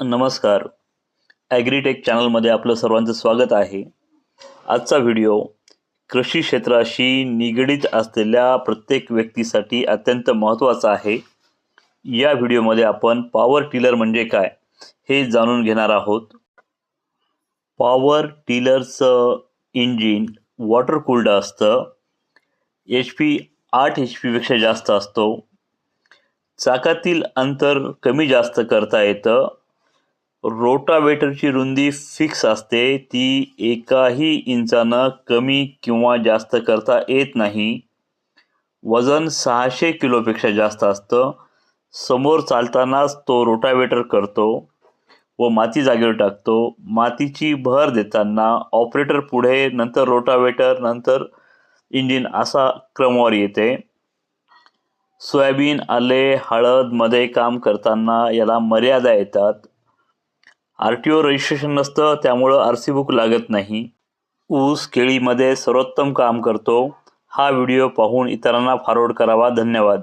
नमस्कार. ॲग्रीटेक चॅनलमध्ये आपलं सर्वांचं स्वागत आहे. आजचा व्हिडिओ कृषी क्षेत्राशी निगडीत असलेल्या प्रत्येक व्यक्तीसाठी अत्यंत महत्त्वाचा आहे. या व्हिडिओमध्ये आपण पॉवर टिलर म्हणजे काय हे जाणून घेणार आहोत. पॉवर टिलरचं इंजिन वॉटर कूल्ड असतं. एच पी आठ एच पीपेक्षा जास्त असतो. चाकातील अंतर कमी जास्त करता येतं. रोटावेटरची रुंदी फिक्स असते. ती एकाही इंचानं कमी किंवा जास्त करता येत नाही. वजन सहाशे किलोपेक्षा जास्त असतं. समोर चालतानाच तो रोटावेटर करतो व माती जागेवर टाकतो. मातीची भर देताना ऑपरेटर पुढे नंतर रोटावेटर नंतर इंजिन असा क्रमवार येते. सोयाबीन आले हळदमध्ये काम करताना याला मर्यादा येतात. आर टी ओ रजिस्ट्रेशन नसतं त्यामुळं आर सी बुक लागत नाही. ऊस केळीमध्ये सर्वोत्तम काम करतो. हा व्हिडिओ पाहून इतरांना फॉरवर्ड करावा. धन्यवाद.